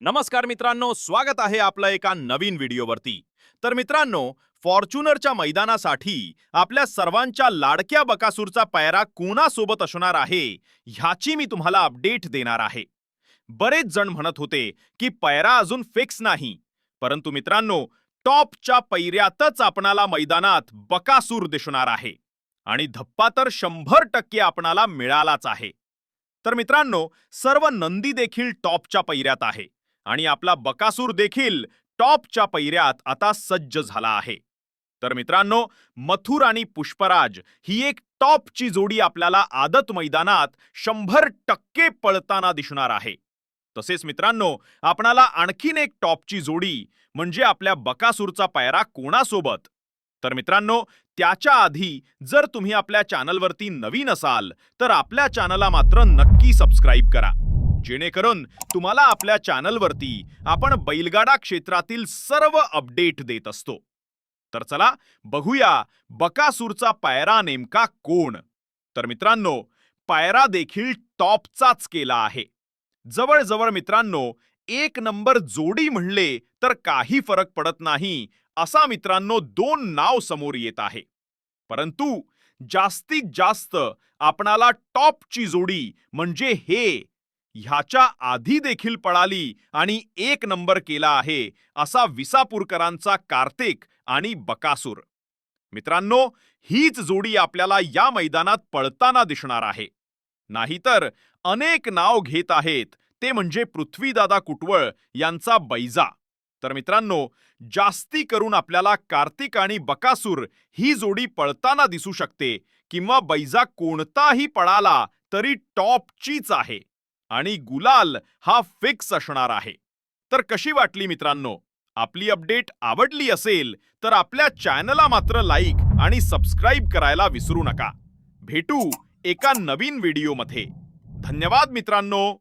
नमस्कार मित्रांनो स्वागत आहे आपलं एका नवीन व्हिडिओवरती. तर मित्रांनो फॉर्च्युनरच्या मैदानासाठी आपल्या सर्वांच्या लाडक्या बकासूरचा पायरा कोणासोबत असणार आहे ह्याची मी तुम्हाला अपडेट देणार आहे. बरेच जण म्हणत होते की पायरा अजून फिक्स नाही. परंतु मित्रांनो टॉपच्या पैऱ्यातच आपणाला मैदानात बकासूर दिसणार आहे. आणि धप्पा तर शंभर टक्के आपणाला मिळालाच आहे. तर मित्रांनो सर्व नंदी देखील टॉपच्या पैऱ्यात आहे. आणि आपला बकासूर देखील टॉपच्या पैऱ्यात आता सज्ज झाला आहे. तर मित्रांनो मथुर आणि पुष्पराज ही एक टॉपची जोडी आपल्याला आदत मैदानात शंभर टक्के पळताना दिसणार आहे. तसेच मित्रांनो आपणाला आणखीन एक टॉपची जोडी म्हणजे आपल्या बकासूरचा पायरा कोणासोबत? तर मित्रांनो त्याच्या आधी जर तुम्ही आपल्या चॅनलवरती नवीन असाल तर आपल्या चॅनलला मात्र नक्की सबस्क्राईब करा. जेणेकरून तुम्हाला आपल्या चॅनलवरती आपण बैलगाडा क्षेत्रातील सर्व अपडेट देत असतो. तर चला बघूया बकासूरचा पायरा नेमका कोण? तर मित्रांनो पायरा देखील टॉपचाच केला आहे. जवळजवळ मित्रांनो एक नंबर जोडी म्हणले तर काही फरक पडत नाही असा मित्रांनो दोन नाव समोर येत आहे. परंतु जास्तीत जास्त आपणाला टॉपची जोडी म्हणजे हे ह्याच्या आधी देखील पळाली आणि एक नंबर केला आहे असा विसापूरकरांचा कार्तिक आणि बकासूर. मित्रांनो हीच जोडी आपल्याला या मैदानात पळताना दिसणार आहे. नाहीतर अनेक नाव घेत आहेत ते म्हणजे पृथ्वीदादा कुटवळ यांचा बैजा. तर मित्रांनो जास्ती करून आपल्याला कार्तिक आणि बकासूर ही जोडी पळताना दिसू शकते किंवा बैजा कोणताही पळाला तरी टॉपचीच आहे. आणि गुलाल हा फिक्स असणार आहे. तर कशी वाटली मित्रांनो? आपली अपडेट आवडली असेल तर आपल्या चॅनलला मात्र लाईक आणि सबस्क्राईब करायला विसरू नका. भेटू एका नवीन व्हिडिओमध्ये. धन्यवाद मित्रांनो.